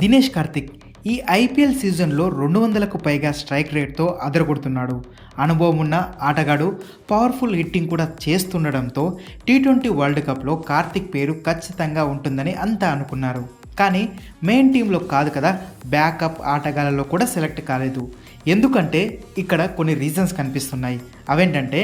దినేష్ కార్తిక్ ఈ ఐపీఎల్ సీజన్లో రెండు వందలకు పైగా స్ట్రైక్ రేట్తో అదరగొడుతున్నాడు. అనుభవం ఉన్న ఆటగాడు పవర్ఫుల్ హిట్టింగ్ కూడా చేస్తుండడంతో టీ ట్వంటీ వరల్డ్ కప్లో కార్తిక్ పేరు ఖచ్చితంగా ఉంటుందని అంతా అనుకున్నారు. కానీ మెయిన్ టీంలో కాదు కదా బ్యాకప్ ఆటగాళ్ళలో కూడా సెలెక్ట్ కాలేదు. ఎందుకంటే ఇక్కడ కొన్ని రీజన్స్ కనిపిస్తున్నాయి. అవేంటంటే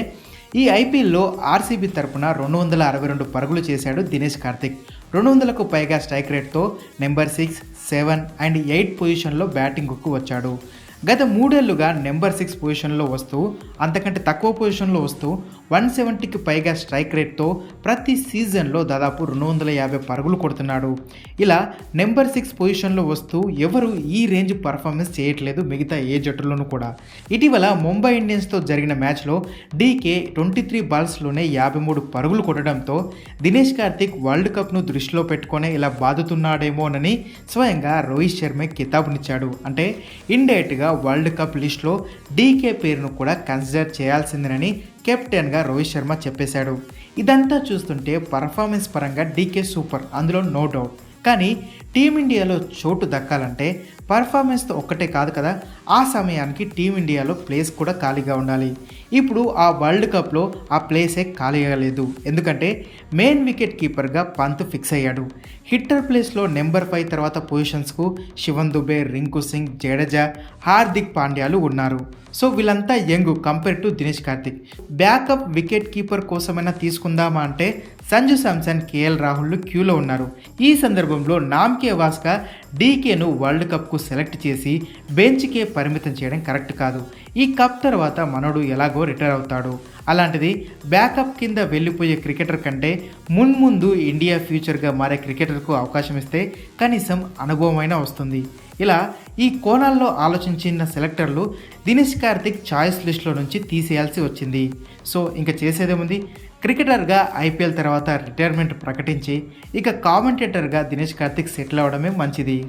ఈ ఐపీఎల్లో ఆర్సీబీ తరపున రెండు వందల అరవై రెండు పరుగులు చేశాడు దినేష్ కార్తిక్. రెండు వందలకు పైగా strike రేట్తో number six seven and eight పొజిషన్లో బ్యాటింగ్కు వచ్చాడు. గత మూడేళ్ళుగా నెంబర్ సిక్స్ పొజిషన్లో వస్తూ అంతకంటే తక్కువ పొజిషన్లో వస్తూ వన్ సెవెంటీకి పైగా స్ట్రైక్ రేట్తో ప్రతి సీజన్లో దాదాపు రెండు వందల యాభై పరుగులు కొడుతున్నాడు. ఇలా నెంబర్ సిక్స్ పొజిషన్లో వస్తూ ఎవరు ఈ రేంజ్ పర్ఫార్మెన్స్ చేయట్లేదు మిగతా ఏ జట్టులోనూ కూడా. ఇటీవల ముంబై ఇండియన్స్తో జరిగిన మ్యాచ్లో డీకే ట్వంటీ త్రీ బాల్స్లోనే యాభై మూడు పరుగులు కొట్టడంతో దినేష్ కార్తిక్ వరల్డ్ కప్ను దృష్టిలో పెట్టుకొని ఇలా బాదుతున్నాడేమోనని స్వయంగా రోహిత్ శర్మ కితాబునిచ్చాడు. అంటే ఇండైరెక్ట్గా వరల్డ్ కప్ లిస్ట్లో డీకే పేరును కూడా కన్సిడర్ చేయాల్సిందేనని కెప్టెన్గా రోహిత్ శర్మ చెప్పేశాడు. ఇదంతా చూస్తుంటే పర్ఫార్మెన్స్ పరంగా డీకే సూపర్ అందులో నో డౌట్ కానీ టీమిండియాలో చోటు దక్కాలంటే పర్ఫార్మెన్స్తో ఒక్కటే కాదు కదా ఆ సమయానికి టీమిండియాలో ప్లేస్ కూడా ఖాళీగా ఉండాలి. ఇప్పుడు ఆ వరల్డ్ కప్లో ఆ ప్లేసే ఖాళీగా లేదు ఎందుకంటే మెయిన్ వికెట్ కీపర్గా పంత్ ఫిక్స్ అయ్యాడు. హిట్టర్ ప్లేస్లో నెంబర్ ఫైవ్ తర్వాత పొజిషన్స్కు శివన్ దుబే రింకు సింగ్ జడేజా హార్దిక్ పాండ్యాలు ఉన్నారు. సో వీళ్ళంతా young compare to Dinesh Karthik. Backup wicket keeper కోసమైనా తీసుకుందామా అంటే సంజు శాంసన్ కేఎల్ రాహుల్ క్యూలో ఉన్నారు. ఈ సందర్భంలో నామ్కే వాస్కా డీకేను వరల్డ్ కప్కు సెలెక్ట్ చేసి బెంచ్కే పరిమితం చేయడం కరెక్ట్ కాదు. ఈ కప్ తర్వాత మనోడు ఎలాగో రిటైర్ అవుతాడు. అలాంటిది బ్యాకప్ కింద వెళ్ళిపోయే క్రికెటర్ కంటే మున్ముందు ఇండియా ఫ్యూచర్గా మారే క్రికెటర్కు అవకాశం ఇస్తే కనీసం అనుభవమైనా వస్తుంది. ఇలా ఈ కోణాల్లో ఆలోచించిన సెలెక్టర్లు దినేష్ కార్తిక్ చాయిస్ లిస్ట్లో నుంచి తీసేయాల్సి వచ్చింది. సో ఇంకా చేసేదేముంది? క్రికెటర్గా ఐపీఎల్ తర్వాత రిటైర్మెంట్ ప్రకటించి ఇక కామెంటేటర్గా దినేష్ కార్తిక్ సెటిల్ అవడమే మంచిది.